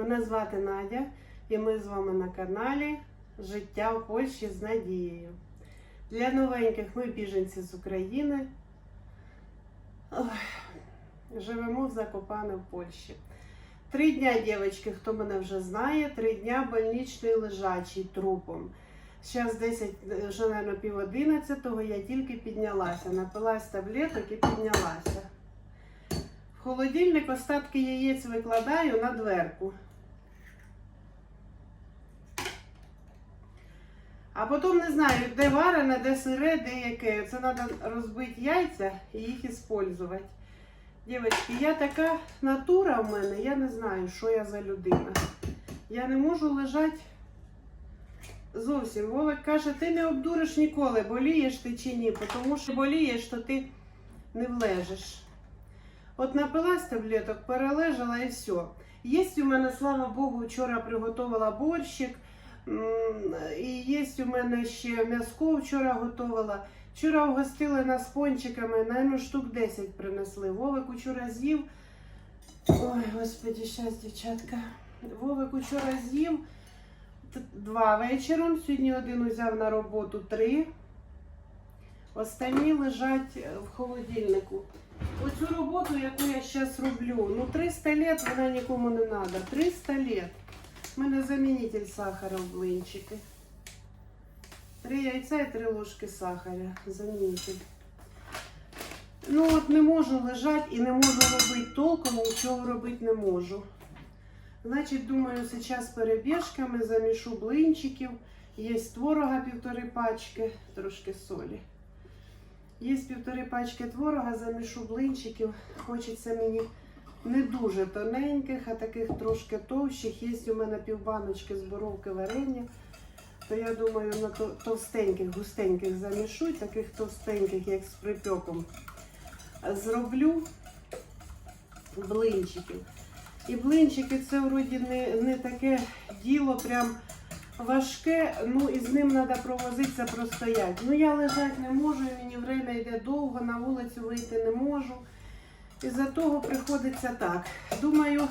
Мене звати Надя і ми з вами на каналі Життя в Польщі з Надією. Для новеньких ми біженці з України. Живемо в Закопане в Польщі. Три дня, дівчатки, хто мене вже знає, три дня больничний лежачий трупом. Зараз 10, вже, мабуть, пів одинадцятого, я тільки піднялася, напилась таблеток і піднялася. В холодильник остатки яєць викладаю на дверку. А потім не знаю, де варене, де сире, де яке. Це треба розбити яйця і їх іспользувати. Дівчатки, я така натура в мене, я не знаю, що я за людина. Я не можу лежати зовсім. Вовик каже, ти не обдуриш ніколи, болієш ти чи ні, тому що болієш, то ти не влежиш. От напилась таблеток, перележала і все. Є у мене, слава Богу, вчора приготувала борщик. І є у мене ще м'язко вчора готувала. Вчора угостили нас пончиками, наверное, штук 10 принесли. Вовик вчора з'їв. Ой, господи, щас, дівчатка. Вовик вчора з'їв два вечором. Сьогодні один узяв на роботу три. Останні лежать е, в холодильнику. Оцю роботу, яку я зараз роблю, ну 300 лет вона нікому не треба. 300 лет. У мене замінитель сахара в блинчики. Три яйця і три ложки сахара. Замінитель. Ну от не можу лежати і не можу робити толком, нічого робити не можу. Значить, думаю, зараз перебіжками замішу блинчиків. Є творога півтори пачки, трошки солі. Є півтори пачки творога, замішу блинчиків. Хочеться мені не дуже тоненьких, а таких трошки товщих. Є у мене півбаночки з боровки варення. То я думаю, на товстеньких, густеньких замішу, таких товстеньких, як з припеком, зроблю блинчиків. І блинчики це вроді не, не таке діло прям важке, ну і з ним треба провозитися, простояти. Ну я лежати не можу, мені время йде довго, на вулицю вийти не можу. І за того приходиться так. Думаю,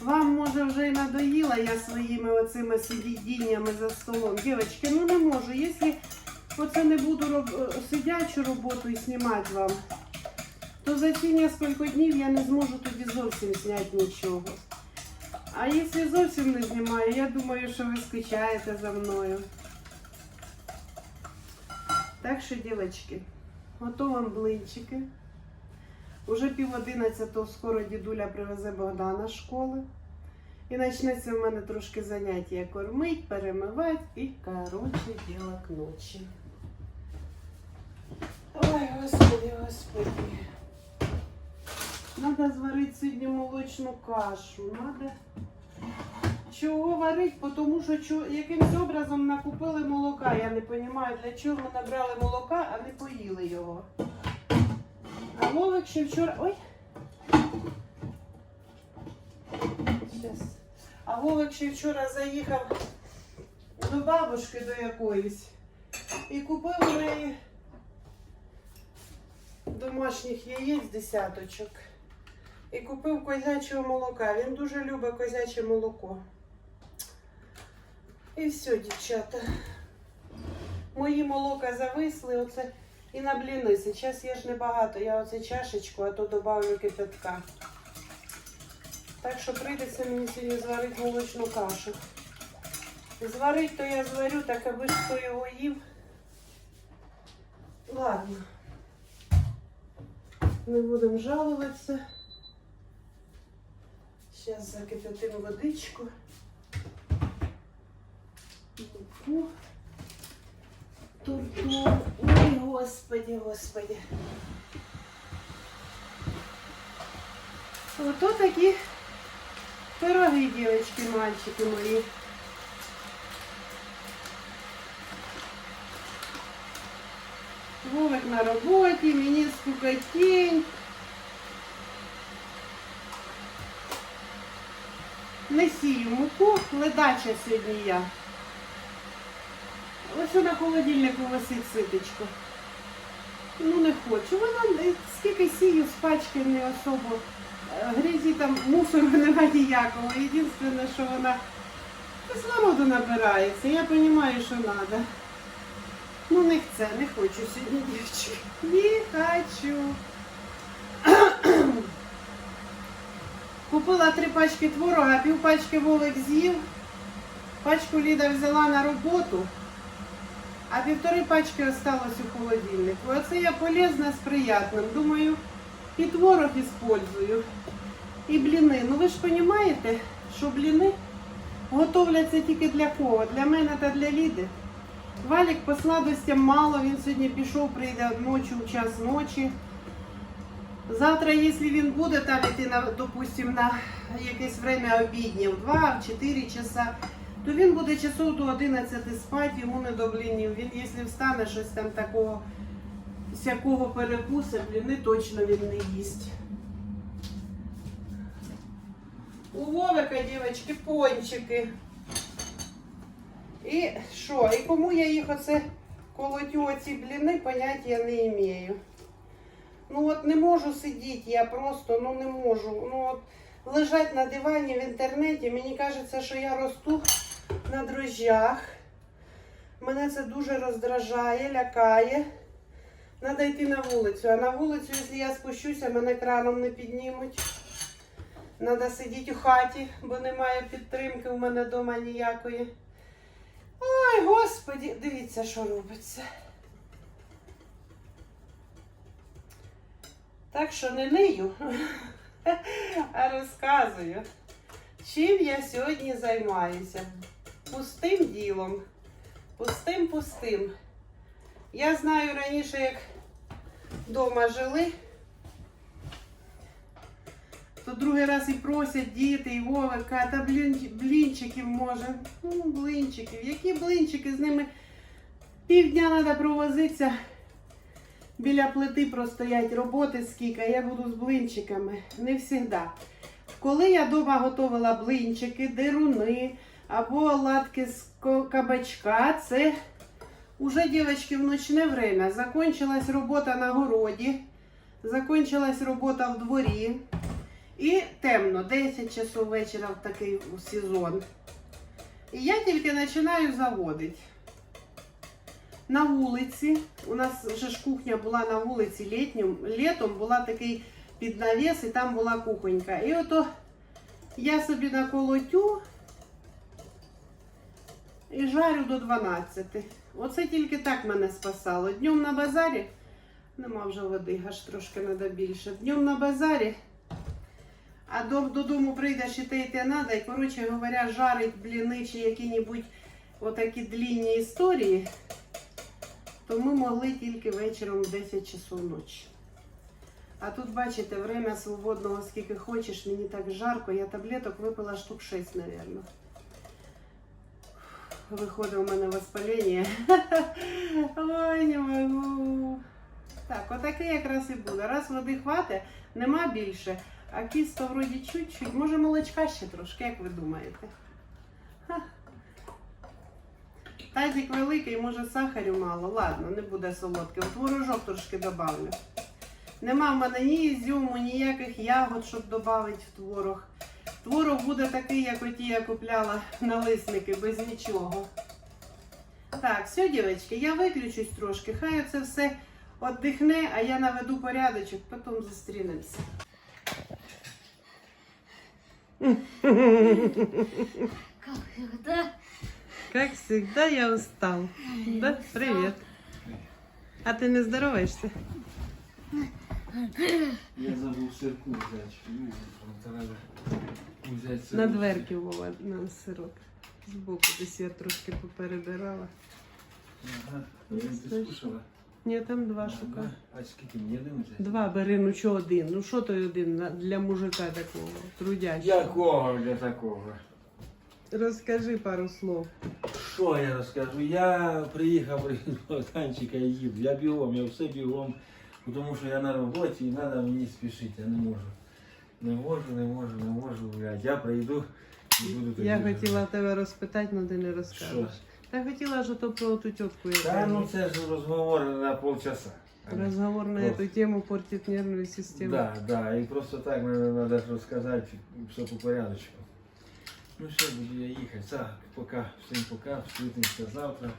вам може вже й надоїла я своїми оцими сидіннями за столом. Дівчатки, ну не можу. Якщо оце не буду роб... сидячу роботу і знімати вам, то за ці кілька днів я не зможу тоді зовсім зняти нічого. А якщо зовсім не знімаю, я думаю, що ви скучаєте за мною. Так що, дівчатки, ото вам блинчики. Уже пів одинадцятого скоро дідуля привезе Богдана з школи. І почнеться в мене трошки заняття кормить, перемивати і, коротше, діло к ночі. Ой, господи, господи. Надо зварити сьогодні молочну кашу. Надо чого варити, тому що чо- якимсь образом накупили молока. Я не розумію, для чого набрали молока, а не поїли його. Вовик ще вчора. Ой. Щас. А Вовик ще вчора заїхав до бабушки до якоїсь і купив у неї домашніх яєць десяточок. І купив козячого молока. Він дуже любить козяче молоко. І все, дівчата. Мої молока зависли. Оце і на бліни. Зараз я ж небагато. Я оце чашечку, а то додавлю кипятка. Так що прийдеться мені сьогодні зварити молочну кашу. Зварить, то я зварю, так аби ж хто його їв. Ладно. Не будемо жалуватися. Зараз закипятимо водичку. Муку. Турту. Ой, господи, господи. Ото такі пироги, дівчатки, мальчики мої. Вовик на роботі, мені скукотень. Не сію муку, ледача сьогодні я. Ось на холодильнику висить ситочко. Ну не хочу. Вона скільки сію з пачки не особо Е, Грізі там мусору немає ніякого. Єдине, що вона кислороду набирається. Я розумію, що треба. Ну не це, не хочу сьогодні, дівчинки. Не хочу. Купила три пачки творога, пів пачки Вовик з'їв, пачку Ліда взяла на роботу, а півтори пачки осталось у холодильнику. Оце я полезна з приятним. Думаю, і творог іспользую, і бліни. Ну ви ж розумієте, що бліни готовляться тільки для кого? Для мене та для Ліди. Валік по сладостям мало, він сьогодні пішов, прийде ночі, у час ночі. Завтра, якщо він буде там йти, на, допустим, на якесь время обіднє, в 2 в 4 часа, то він буде часов до 11 спати, йому не до блінів. Він, якщо встане щось там такого, всякого перекуса, бліни точно він не їсть. У Вовика, дівчатки, пончики. І що? І кому я їх оце колотю оці бліни, поняття не маю. Ну от не можу сидіти, я просто ну не можу. Ну от лежать на дивані в інтернеті, мені кажеться, що я росту на дрожжах. Мене це дуже роздражає, лякає. Треба йти на вулицю. А на вулицю, якщо я спущуся, мене краном не піднімуть. Треба сидіти у хаті, бо немає підтримки у мене вдома ніякої. Ой, господі, дивіться, що робиться. Так що не нию, а розказую, чим я сьогодні займаюся. Пустим ділом. Пустим, пустим. Я знаю раніше, як вдома жили, то другий раз і просять діти, і Вовика, та блін, блінчиків може. Ну, блинчиків. Які блинчики? З ними півдня треба провозитися. Біля плити простоять роботи скільки, я буду з блинчиками. Не завжди. Коли я вдома готувала блинчики, деруни або оладки з кабачка, це уже, дівчатки, в ночне время. Закончилась робота на городі, закончилась робота в дворі. І темно, 10 часов вечора в такий сезон. І я тільки починаю заводити. На вулиці, у нас вже ж кухня була на вулиці літнім, літом була такий піднавіс і там була кухонька. І ото я собі наколотю і жарю до 12. Оце тільки так мене спасало. Днем на базарі, нема вже води, аж трошки треба більше. Днем на базарі, а до- додому прийдеш і те і те треба. І, коротше говоря, жарить бліни чи які-небудь отакі длінні історії то ми могли тільки вечором в 10 часов ночі. А тут, бачите, время свободного скільки хочеш, мені так жарко, я таблеток випила штук 6, мабуть. Виходить у мене воспалення. Ой, не можу. Так, отаке якраз і буде. Раз води хватить, нема більше, а кісто вроді чуть-чуть. Може молочка ще трошки, як ви думаєте? Ха. Тазик великий, може сахарю мало. Ладно, не буде солодке. От творожок трошки добавлю. Нема в мене ні ізюму, ніяких ягод, щоб додати в творог. Творог буде такий, як оті я купляла налисники, без нічого. Так, все, дівчатки, я виключусь трошки. Хай це все віддихне, а я наведу порядочок, потім зустрінемося. Как всегда. Как всегда, я устал. Да? Привет. А ты не здороваешься? Я забув сирку взяти. Ну. На дверки Вова на сирок. Збоку десь я трошки поперебирала. Ага. Один ти скушала? Ні, там два Ага. шукаю. А скільки мені один взяти? Два бери, ну що один? Ну що той один для мужика такого, трудящого? Якого для такого? Розкажи пару слов. Що я розкажу? Я приїхав до танчика і їду. Я бігом, я все бігом, тому що я на роботі і треба мені спішити, я не можу. Не можу, не можу, не можу гуляти. Я прийду і буду тобі. Я хотіла тебе розпитати, але ти не розкажеш. Та хотіла ж то про ту тітку. Та ну це ж розговор на полчаса. Разговор на эту тему портит нервную систему. Да, да, и просто так надо, надо рассказать все по порядочку. Ну все, буду я їхати. Так, пока, всім пока, встретимся завтра.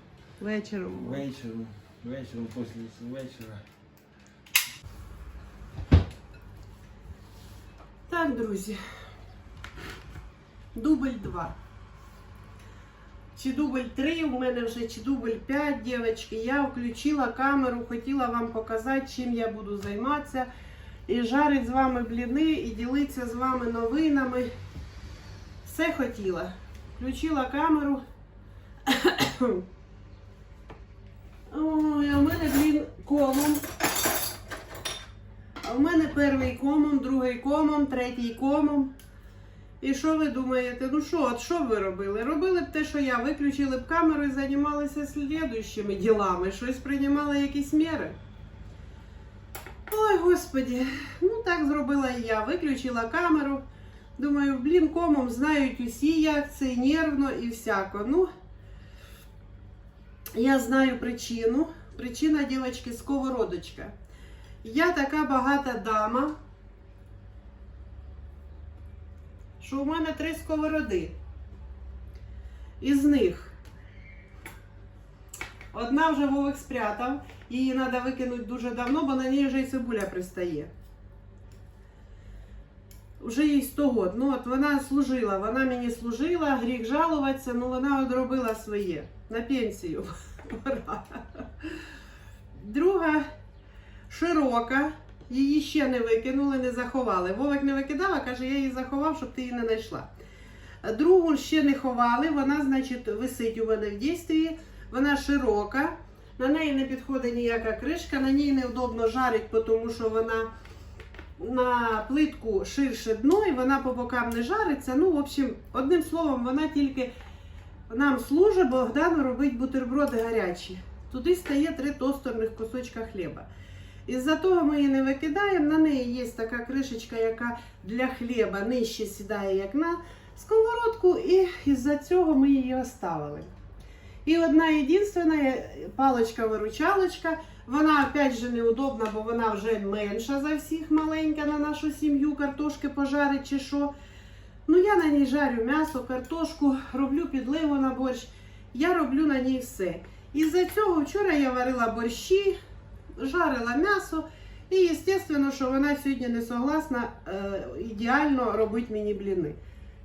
Вечером. Вечером, вечером, після вечора. Так, друзі. Дубль 2. Чи дубль 3 у мене вже, чи дубль 5, дівчатки. Я включила камеру, хотіла вам показати, чим я буду займатися. І жарить з вами бліни, і ділитися з вами новинами. Все хотіла. Включила камеру. Ой, а в мене, блін, комом. В мене перший комом, другий комом, третій комом. І що ви думаєте? Ну що, от що ви робили? Робили б те, що я, виключили б камеру і займалися слідуючими ділами, щось приймали якісь міри. Ой, господі, ну так зробила і я. Виключила камеру. Думаю, блін, комом знають усі, як це, нервно і всяко. Ну, я знаю причину. Причина, дівчатки, сковородочка. Я така багата дама, що у мене три сковороди. Із них одна вже Вовик спрятав, її треба викинути дуже давно, бо на ній вже і цибуля пристає. Вже їй 100 год. Ну от вона служила, вона мені служила, гріх жалуватися, ну вона одробила своє на пенсію. Друга широка. Її ще не викинули, не заховали. Вовик не викидав, а каже, я її заховав, щоб ти її не знайшла. Другу ще не ховали, вона, значить, висить у мене в дійстві. Вона широка, на неї не підходить ніяка кришка, на ній неудобно жарить, тому що вона на плитку ширше дно і вона по бокам не жариться. Ну, в общем, одним словом, вона тільки нам служить, Богдану робить бутерброди гарячі. Туди стає три тостерних кусочка хліба. Із-за того ми її не викидаємо. На неї є така кришечка, яка для хліба нижче сідає, як на сковородку, і із-за цього ми її оставили. І одна єдинственна паличка-виручалочка. Вона опять же неудобна, бо вона вже менша за всіх маленька на нашу сім'ю, картошки пожарить чи що. Ну, я на ній жарю м'ясо, картошку, роблю підливу на борщ. Я роблю на ній все. Із-за цього вчора я варила борщі, жарила м'ясо. І, звісно, що вона сьогодні не согласна е, ідеально робити мені бліни.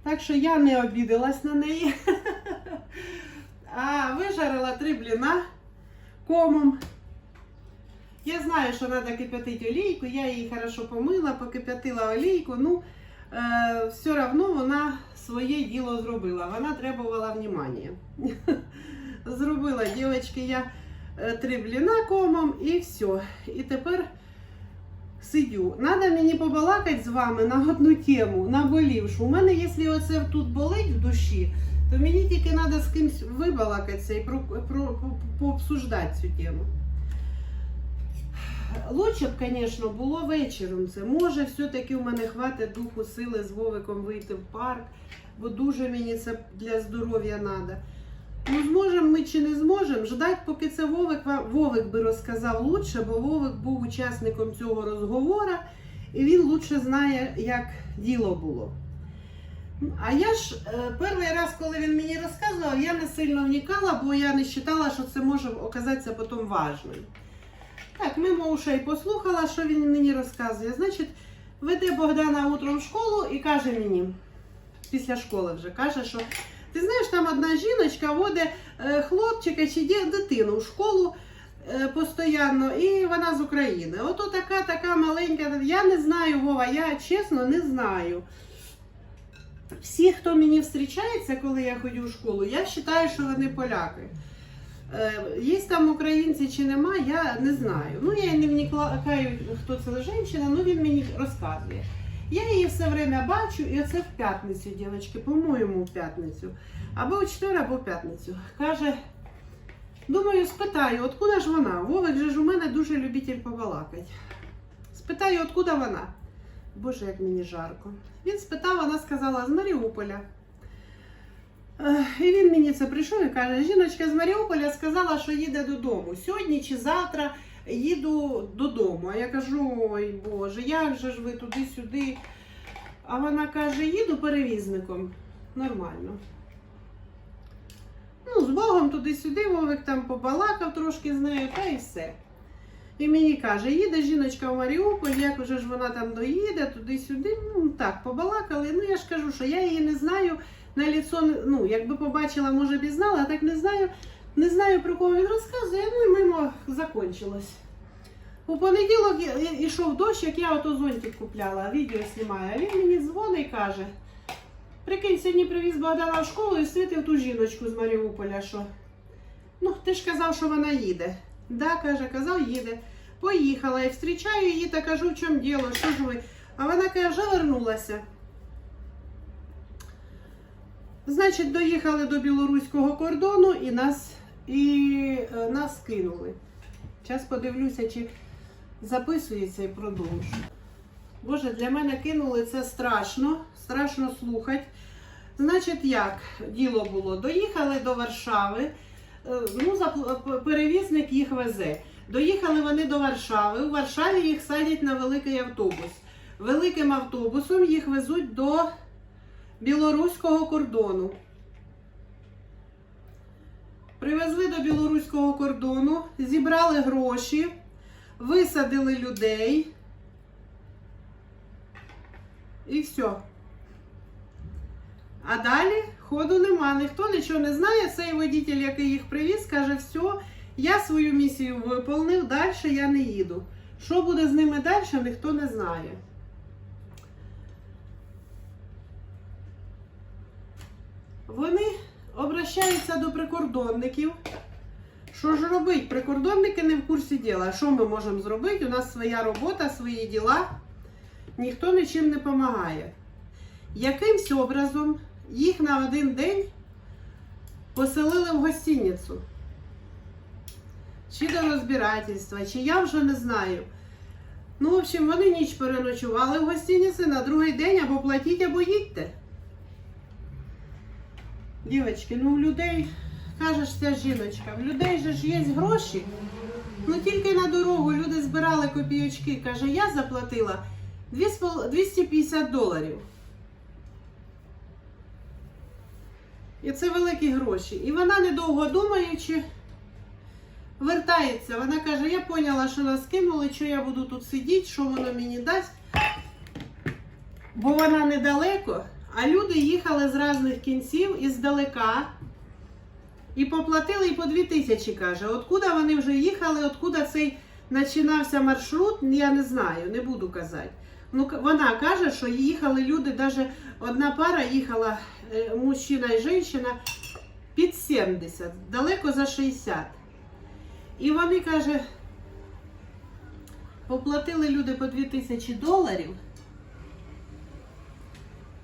Так що я не обідалась на неї. А вижарила три бліна комом. Я знаю, що треба кип'ятити олійку, я її хорошо помила, покип'ятила олійку. Ну, е, все одно вона своє діло зробила. Вона требувала внимання. Зробила, дівчатки, я три бліна комом і все. І тепер сидю. Надо мені побалакати з вами на одну тему, наболівшу. У мене, якщо оце тут болить в душі, то мені тільки треба з кимось вибалакатися і про, про, по- пообсуждати цю тему. Лучше б, звісно, було вечором. Це може все-таки у мене хватить духу сили з Вовиком вийти в парк, бо дуже мені це для здоров'я треба. Ну, зможемо ми чи не зможемо, ждать, поки це Вовик Вовик би розказав лучше, бо Вовик був учасником цього розговору, і він лучше знає, як діло було. А я ж е, перший раз, коли він мені розказував, я не сильно вникала, бо я не вважала, що це може оказатися потім важним. Так, мимо ушей послухала, що він мені розказує. Значить, веде Богдана утром в школу і каже мені, після школи вже каже, що ти знаєш, там одна жіночка водить е, хлопчика чи дитину в школу е, постійно, і вона з України. Ото така, така маленька. Я не знаю, Вова, я чесно не знаю. Всі, хто мені зустрічається, коли я ходю в школу, я вважаю, що вони поляки. Е, Є там українці чи нема, я не знаю. Ну, я не вникаю, хто це жінка, ну він мені розказує. Я її все время бачу, і оце в п'ятницю, дівчатки, по-моєму, в п'ятницю. Або у четвер, або в п'ятницю. Каже, думаю, спитаю, откуда ж вона? Вовик же ж у мене дуже любитель побалакати. Спитаю, откуда вона? Боже, як мені жарко. Він спитав, вона сказала, з Маріуполя. І він мені це прийшов і каже, жіночка з Маріуполя сказала, що їде додому. Сьогодні чи завтра їду додому. А я кажу, ой Боже, як же ж ви туди-сюди? А вона каже, їду перевізником. Нормально. Ну, з Богом туди-сюди, Вовик там побалакав трошки з нею, та і все. І мені каже, їде жіночка в Маріуполь, як уже ж вона там доїде, туди-сюди. Ну так, побалакали. Ну я ж кажу, що я її не знаю на ліцо, ну, якби побачила, може б і знала, а так не знаю. Не знаю про кого він розказує, ну і мимо закончилось. У понеділок я- дощ, як я ото зонтик купляла, відео знімаю. Він мені дзвонить і каже: прикинь, сьогодні привіз Богдана в школу і світив ту жіночку з Маріуполя, що. Ну, ти ж казав, що вона їде. Да, каже, казав, їде. Поїхала і зустрічаю її та кажу, в чому діло, що ж ви. А вона каже, вже вернулася. Значить, доїхали до білоруського кордону і нас, і, е, нас кинули. Зараз подивлюся, чи записується і продовжу. Боже, для мене кинули це страшно, страшно слухати. Значить, як діло було? Доїхали до Варшави, е, ну, перевізник їх везе. Доїхали вони до Варшави. У Варшаві їх садять на великий автобус. Великим автобусом їх везуть до білоруського кордону. Привезли до білоруського кордону, зібрали гроші, висадили людей. І все. А далі ходу нема. Ніхто нічого не знає. Цей водитель, який їх привіз, каже, все, я свою місію виповнив, далі я не їду. Що буде з ними далі, ніхто не знає. Вони обращаються до прикордонників. Що ж робить? Прикордонники не в курсі діла. Що ми можемо зробити? У нас своя робота, свої діла. Ніхто нічим не допомагає. Якимсь образом їх на один день поселили в гостиницю. Чи до розбирательства, чи я вже не знаю. Ну, в общем, вони ніч переночували в гостиниці, на другий день або платіть, або їдьте. Дівчатки, ну у людей, каже ж ця жіночка, в людей же ж є гроші. Ну тільки на дорогу люди збирали копійочки. Каже, я заплатила дві з пол- 250 доларів. І це великі гроші. І вона, недовго думаючи, вертається. Вона каже, я поняла, що нас кинули, що я буду тут сидіти, що воно мені дасть. Бо вона недалеко, а люди їхали з різних кінців і здалека. І поплатили і по дві тисячі, каже. Откуда вони вже їхали, откуда цей починався маршрут, я не знаю, не буду казати. Ну, вона каже, що їхали люди, навіть одна пара їхала, е, мужчина і жінка, під 70, далеко за 60. І вони, каже, поплатили люди по 2000 доларів.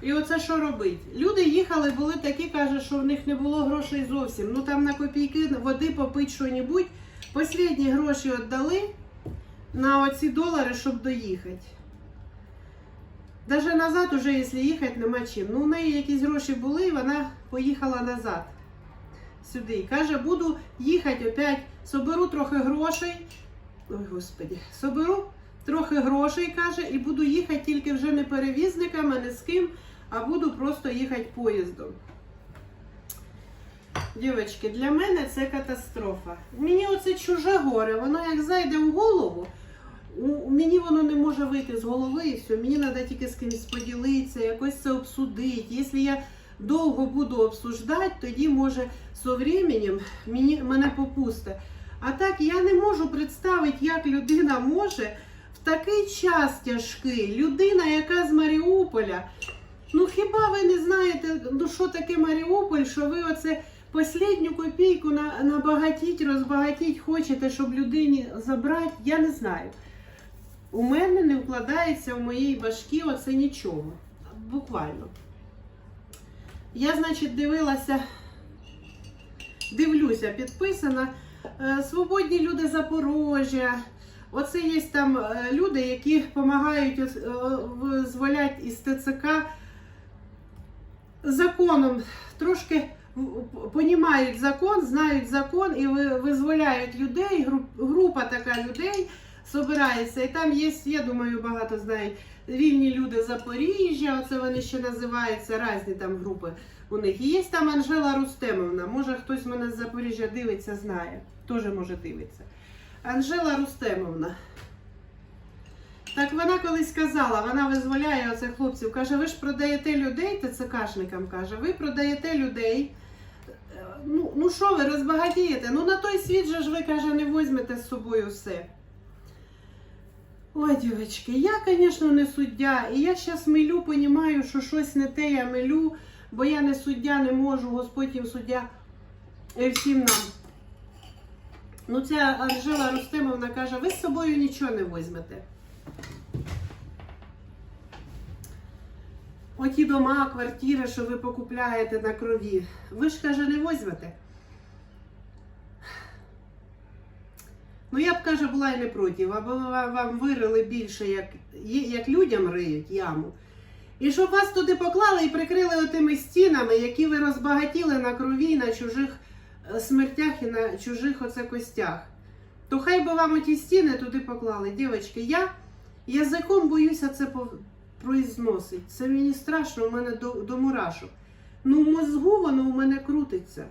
І оце що робить? Люди їхали, були такі, каже, що в них не було грошей зовсім. Ну там на копійки води попить що-небудь. Послідні гроші віддали на оці долари, щоб доїхати. Даже назад, уже, якщо їхати, нема чим. Ну, у неї якісь гроші були, і вона поїхала назад. Сюди. Каже, буду їхати опять, соберу трохи грошей. Ой, господи, соберу трохи грошей, каже, і буду їхати тільки вже не перевізниками, не з ким, а буду просто їхати поїздом. Дівчатки, для мене це катастрофа. Мені оце чуже горе, воно як зайде в голову, мені воно не може вийти з голови і все. Мені треба тільки з кимось поділитися, якось це обсудити. Якщо я довго буду обсуждати, тоді може з временем мені, мене попусте. А так я не можу представити, як людина може в такий час тяжкий, людина, яка з Маріуполя. Ну хіба ви не знаєте, ну що таке Маріуполь, що ви оце Последню копійку на, набагатіть, розбагатіть хочете, щоб людині забрати, я не знаю. У мене не вкладається в моїй башки оце нічого. Буквально. Я, значить, дивилася, дивлюся, підписана. е, Свободні люди Запорожжя. Оце є там е, люди, які допомагають е, із ТЦК законом трошки понімають закон, знають закон і ви- визволяють людей. Група така людей збирається. І там є, я думаю, багато знають. Вільні люди Запоріжжя, оце вони ще називаються, різні там групи у них. Є там Анжела Рустемовна. Може хтось мене з Запоріжжя дивиться, знає. Теж може дивиться. Анжела Рустемовна. Так вона колись казала, вона визволяє оцих хлопців. Каже, ви ж продаєте людей, ТЦКшникам каже, ви продаєте людей. Е, Ну, ну що ви розбагатієте? Ну на той світ же ж ви каже, не візьмете з собою все. Ой, дівчатки, я, звісно, не суддя. І я зараз милю, понімаю, що щось не те я милю, бо я не суддя, не можу, Господь їм суддя і всім нам. Ну, ця Анжела Рустемовна каже, ви з собою нічого не візьмете. Оті дома, квартири, що ви покупляєте на крові, ви ж каже, не візьмете. Ну, я б каже, була і не проти, аби ва- вам вирили більше, як, як людям риють яму. І щоб вас туди поклали і прикрили отими стінами, які ви розбагатіли на крові, на чужих е, смертях і на чужих оце костях. То хай би вам оті стіни туди поклали. Дівчатки, я язиком боюся це произносить. Це мені страшно, у мене до, до мурашок. Ну, в мозгу воно у мене крутиться.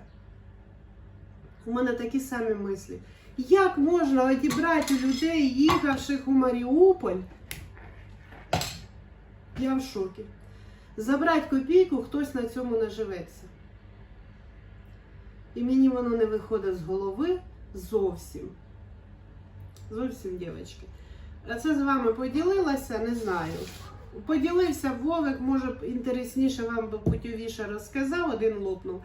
У мене такі самі мислі. Як можна одібрати людей, їхавших у Маріуполь? Я в шокі. Забрати копійку, хтось на цьому наживеться. І мені воно не виходить з голови зовсім. Зовсім, дівчатки. Це з вами поділилася, не знаю. Поділився Вовик, може б інтересніше вам би путівіше розказав, один лопнув.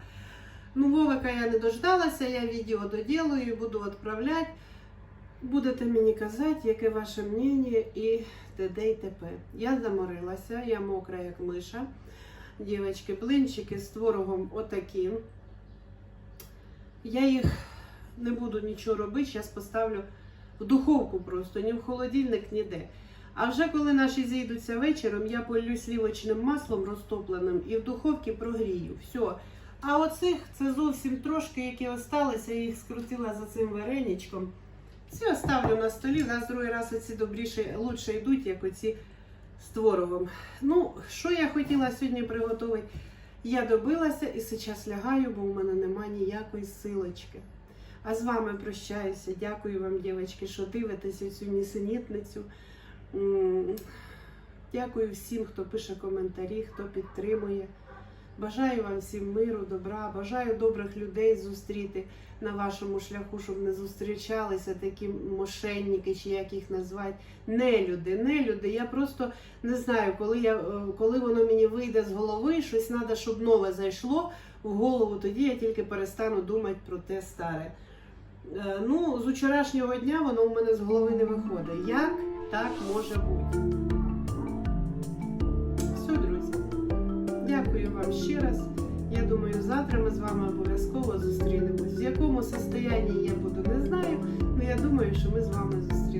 Ну, Вовика я не дождалася, я відео доділаю, буду відправляти. Будете мені казати, яке ваше мнення і т.д. і т.п. Я заморилася, я мокра, як миша. Дівчатки, блинчики з творогом отакі. Я їх не буду нічого робити, зараз поставлю в духовку просто, ні в холодильник, ніде. А вже коли наші зійдуться вечором, я полю слівочним маслом розтопленим і в духовці прогрію. Все. А оцих це зовсім трошки, які осталися, я їх скрутила за цим вареничком. Всі оставлю на столі. Нас другий раз оці добріше, лучше йдуть, як оці з творогом. Ну, що я хотіла сьогодні приготувати? Я добилася і зараз лягаю, бо у мене нема ніякої силочки. А з вами прощаюся. Дякую вам, дівчатки, що дивитеся цю нісенітницю. Дякую всім, хто пише коментарі, хто підтримує. Бажаю вам всім миру, добра, бажаю добрих людей зустріти на вашому шляху, щоб не зустрічалися такі мошенники, чи як їх назвати. Нелюди, нелюди. Я просто не знаю, коли, я, е, коли воно мені вийде з голови, щось треба, щоб нове зайшло в голову, тоді я тільки перестану думати про те старе. Е, Ну, з вчорашнього дня воно у мене з голови не виходить. Як так може бути? Все, друзі. Дякую вам ще раз. Я думаю, завтра ми з вами обов'язково зустрінемось. В якому состоянні я буду, не знаю. але я думаю, що ми з вами зустрінемось.